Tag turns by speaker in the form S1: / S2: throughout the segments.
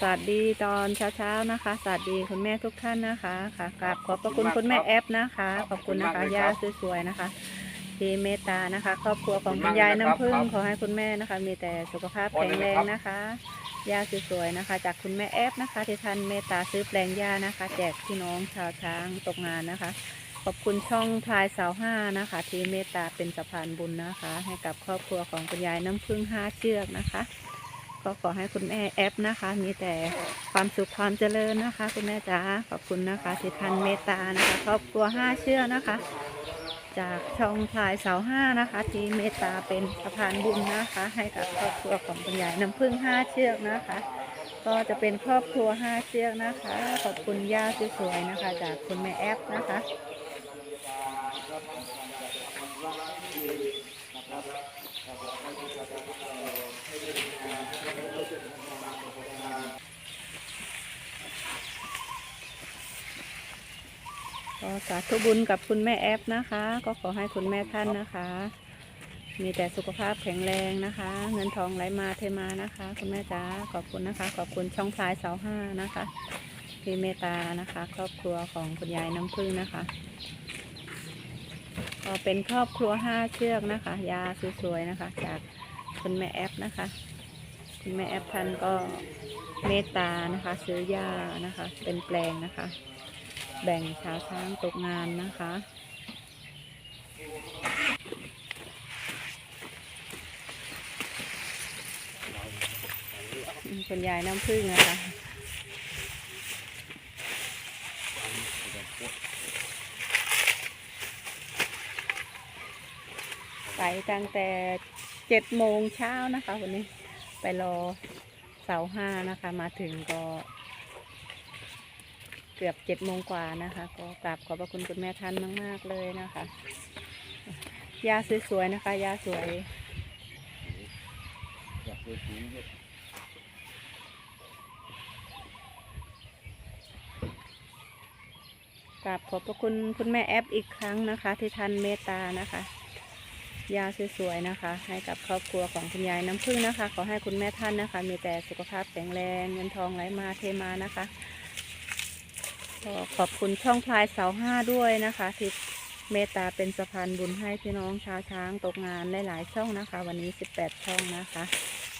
S1: สวัสดีตอนเช้าๆนะคะ สวัสดีคุณแม่ทุกท่านนะคะค่ะกราบขอบพระคุณคุณแม่แอฟนะคะ ขอบคุณนะคะย่าสวยๆนะคะที่เมตตานะคะ ครอบครัวของคุณยายน้ำพึ่งขอให้คุณแม่นะคะ มีแต่สุขภาพแข็งแรงนะคะย่าสวยๆนะคะ จากคุณแม่แอฟนะคะ ที่ท่านเมตตาซื้อแปลงหญ้านะคะ แจกพี่น้องชาวช้างตกงานนะคะ ขอบคุณช่องพลายสาวห้านะคะ ที่เมตตาเป็นสะพานบุญนะคะ ให้กับครอบครัวของคุณยายน้ำพึ่งห้าเชือกนะคะ ก็ขอให้คุณแม่แอปนะคะ มีแต่ความสุขความเจริญนะคะ คุณแม่จ๋าขอบคุณนะคะที่ท่านเมตตานะคะครอบครัวห้าเชือกนะคะ จากช่องพลายเสาห้านะคะ ที่เมตตาเป็นสะพานบุญนะคะ ให้กับครอบครัวของคุณยายน้ำพึ่งห้าเชือกนะคะ ก็จะเป็นครอบครัวห้าเชือกนะคะ ขอบคุณย่าสวยๆนะคะ จากคุณแม่แอปนะคะ ก็สาธุบุญกับคุณแม่แอปนะคะ ก็ขอให้คุณแม่ท่านนะคะ มีแต่สุขภาพแข็งแรงนะคะ เงินทองไหลมาเทมานะคะ คุณแม่จ๋าขอบคุณนะคะ ขอบคุณช่องพลายเสาห้านะคะที่เมตานะคะ ครอบครัวของคุณยายน้ำพึ่งนะคะ ก็เป็นครอบครัวห้าเชือกนะคะ ยาสวยๆนะคะ จากคุณแม่แอปนะคะ คุณแม่แอปท่านก็เมตานะคะ ซื้อยานะคะ เป็นแปลงนะคะ แบ่งชาวช้างตกงานนะคะ คุณยายน้ำผึ้งนะคะไปตั้งแต่เจ็ดโมงเช้านะคะวันนี้ไปรอเสาห้านะคะมาถึงก็ เกือบเจ็ดโมงกว่านะคะ ก็กราบขอบพระคุณคุณแม่ท่านมาก ๆ เลยนะคะ ยาสวยๆนะคะ ยาสวย
S2: ก
S1: ราบขอบพระคุณคุณแม่แอปอีกครั้งนะคะ ที่ท่านเมตตานะคะ ยาสวยๆนะคะ ให้กับครอบครัวของคุณยายน้ำพึ่งนะคะ ขอให้คุณแม่ท่านนะคะ มีแต่สุขภาพแข็งแรงเงินทองไหลมาเทมานะคะ ขอบคุณช่องพลายเสาห้าด้วยนะคะที่เมตตาเป็นสะพานบุญให้พี่น้องชาวช้างตกงานได้หลายช่องนะคะ วันนี้ 18 ช่องนะคะ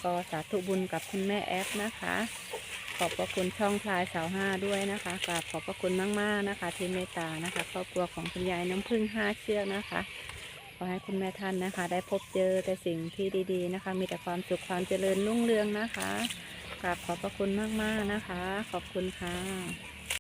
S1: ก็สาธุบุญกับคุณแม่แอปนะคะ ขอบพระคุณช่องพลายเสาห้าด้วยนะคะกราบขอบพระคุณมากๆนะคะ ที่เมตตานะคะครอบครัวของคุณยายน้ำพึ่งห้าเชือกนะคะขอให้คุณแม่ท่านนะคะ ได้พบเจอแต่สิ่งที่ดีๆนะคะ มีแต่ความสุขความเจริญรุ่งเรืองนะคะกราบขอบพระคุณมากๆนะคะ ขอบคุณค่ะ